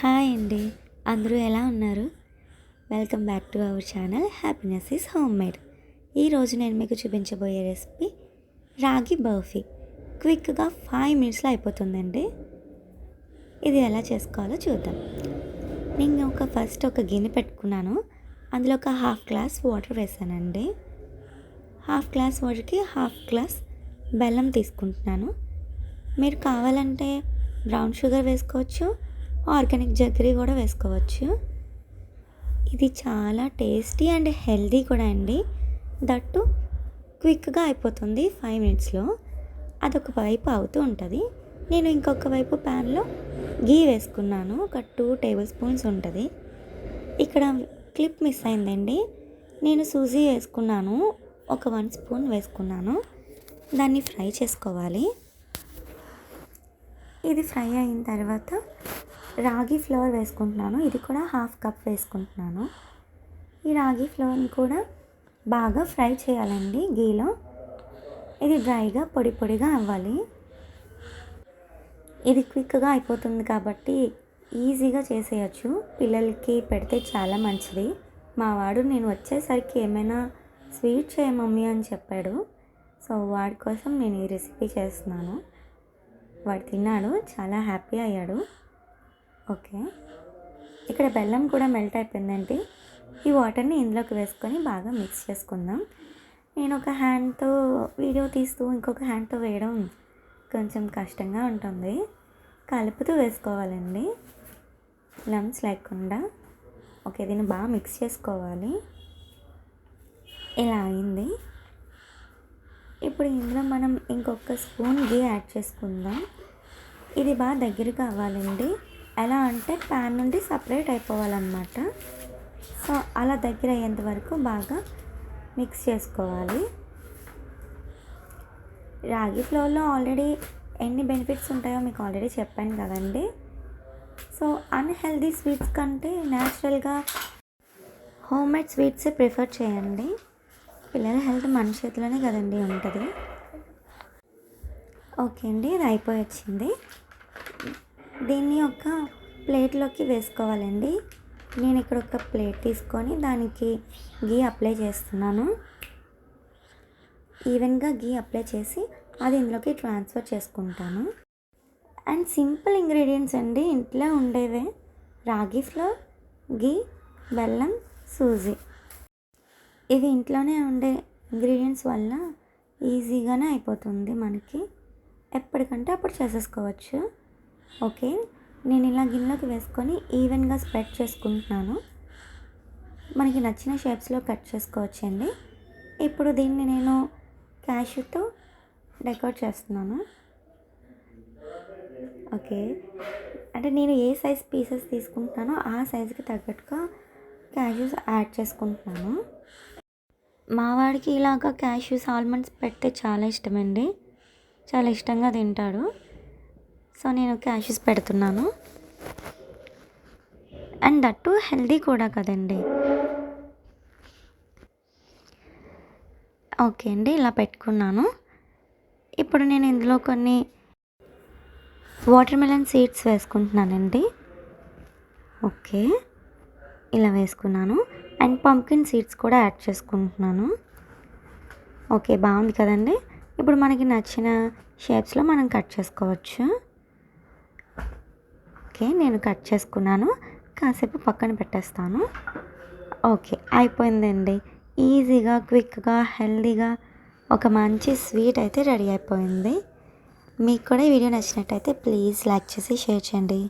Hi అండి. అందరూ ఎలా ఉన్నారు? Welcome back to our channel happiness is home made. ఈరోజు నేను మీకు చూపించబోయే రెసిపీ రాగి బర్ఫీ. క్విక్గా ఫైవ్ మినిట్స్లో అయిపోతుందండి. ఇది ఎలా చేసుకోవాలో చూద్దాం. నేను ఒక ఫస్ట్ ఒక గిన్నె పెట్టుకున్నాను. అందులో ఒక హాఫ్ గ్లాస్ వాటర్ వేసానండి. హాఫ్ గ్లాస్ వాటర్కి హాఫ్ గ్లాస్ బెల్లం తీసుకుంటున్నాను. మీరు కావాలంటే బ్రౌన్ షుగర్ వేసుకోవచ్చు ఆర్గానిక్ జగ్గరీ కూడా వేసుకోవచ్చు. ఇది చాలా టేస్టీ అండ్ హెల్దీ కూడా అండి. దట్టు క్విక్గా అయిపోతుంది ఫైవ్ మినిట్స్లో. అదొక వైపు అవుతూ ఉంటుంది. నేను ఇంకొక వైపు ప్యాన్లో గీ వేసుకున్నాను. ఒక టూ టేబుల్ స్పూన్స్ ఉంటుంది. ఇక్కడ క్లిప్ మిస్ అయిందండి. నేను సూజీ వేసుకున్నాను. ఒక వన్ స్పూన్ వేసుకున్నాను. దాన్ని ఫ్రై చేసుకోవాలి. ఇది ఫ్రై అయిన తర్వాత రాగి ఫ్లోర్ వేసుకుంటున్నాను. ఇది కూడా హాఫ్ కప్ వేసుకుంటున్నాను. ఈ రాగి ఫ్లోర్ని కూడా బాగా ఫ్రై చేయాలండి గీలో. ఇది డ్రైగా పొడి పొడిగా అవ్వాలి. ఇది క్విక్గా అయిపోతుంది కాబట్టి ఈజీగా చేసేయచ్చు. పిల్లలకి పెడితే చాలా మంచిది. మా వాడు నేను వచ్చేసరికి ఏమైనా స్వీట్ చేయ మమ్మీ అని చెప్పాడు. సో వాడి కోసం నేను ఈ రెసిపీ చేస్తున్నాను. వాడు తిన్నాడు చాలా హ్యాపీ అయ్యాడు. ఓకే. ఇక్కడ బెల్లం కూడా మెల్ట్ అయిపోయిందండి. ఈ వాటర్ని ఇందులోకి వేసుకొని బాగా మిక్స్ చేసుకుందాం. నేను ఒక హ్యాండ్తో వీడియో తీస్తూ ఇంకొక హ్యాండ్తో వేయడం కొంచెం కష్టంగా ఉంటుంది. కలుపుతూ వేసుకోవాలండి. లమ్స్ లేకుండా. ఓకే దీన్ని బాగా మిక్స్ చేసుకోవాలి. ఇలా అయింది. ఇప్పుడు ఇందులో మనం ఇంకొక స్పూన్ గీ యాడ్ చేసుకుందాం. ఇది బాగా దగ్గరగా అవ్వాలండి. ఎలా అంటే ప్యాన్ నుండి సపరేట్ అయిపోవాలన్నమాట. సో అలా దగ్గర అయ్యేంత వరకు బాగా మిక్స్ చేసుకోవాలి. రాగి ఫ్లోర్లో ఆల్రెడీ ఎన్ని బెనిఫిట్స్ ఉంటాయో మీకు ఆల్రెడీ చెప్పాను కదండి. సో అన్హెల్దీ స్వీట్స్ కంటే న్యాచురల్గా హోమ్ మేడ్ స్వీట్సే ప్రిఫర్ చేయండి. పిల్లల హెల్త్ మన చేతిలోనే కదండి ఉంటుంది. ఓకే అండి ఇది అయిపోయి వచ్చింది. దీన్ని ఒక ప్లేట్లోకి వేసుకోవాలండి. నేను ఇక్కడ ఒక ప్లేట్ తీసుకొని దానికి గీ అప్లై చేస్తున్నాను. ఈవెన్గా గీ అప్లై చేసి అది ఇందులోకి ట్రాన్స్ఫర్ చేసుకుంటాను. అండ్ సింపుల్ ఇంగ్రీడియంట్స్ అండి. ఇంట్లో ఉండేవే. రాగి ఫ్లోర్ గీ బెల్లం సూజీ. ఇవి ఇంట్లోనే ఉండే ఇంగ్రీడియంట్స్ వల్ల ఈజీగానే అయిపోతుంది మనకి. ఎప్పటికంటే అప్పుడు చేసేసుకోవచ్చు. ఓకే. నేను ఇలా గిన్నెలోకి వేసుకొని ఈవెన్గా స్ప్రెడ్ చేసుకుంటున్నాను. మనకి నచ్చిన షేప్స్లో కట్ చేసుకోవచ్చండి. ఇప్పుడు దీన్ని నేను క్యాష్యూతో డెకరేట్ చేస్తున్నాను. ఓకే. అంటే నేను ఏ సైజ్ పీసెస్ తీసుకుంటున్నానో ఆ సైజుకి తగ్గట్టుగా క్యాష్యూస్ యాడ్ చేసుకుంటున్నాను. మా వాడికి ఇలాగ క్యాష్యూస్ ఆల్మండ్స్ పెడితే చాలా ఇష్టమండి. చాలా ఇష్టంగా తింటాడు. సో నేను క్యాషెస్ పెడుతున్నాను. అండ్ దట్టు హెల్దీ కూడా కదండి. ఓకే అండి ఇలా పెట్టుకున్నాను. ఇప్పుడు నేను ఇందులో కొన్ని వాటర్ మెలన్ సీడ్స్ వేసుకుంటున్నానండి. ఓకే ఇలా వేసుకున్నాను. అండ్ పంకిన్ సీడ్స్ కూడా యాడ్ చేసుకుంటున్నాను. ఓకే బాగుంది కదండి. ఇప్పుడు మనకి నచ్చిన షేప్స్లో మనం కట్ చేసుకోవచ్చు. ఓకే నేను కట్ చేసుకున్నాను. కాసేపు పక్కన పెట్టేస్తాను. ఓకే అయిపోయిందండి. ఈజీగా క్విక్గా హెల్దీగా ఒక మంచి స్వీట్ అయితే రెడీ అయిపోయింది. మీకు కూడా ఈ వీడియో నచ్చినట్టయితే ప్లీజ్ లైక్ చేసి షేర్ చేయండి.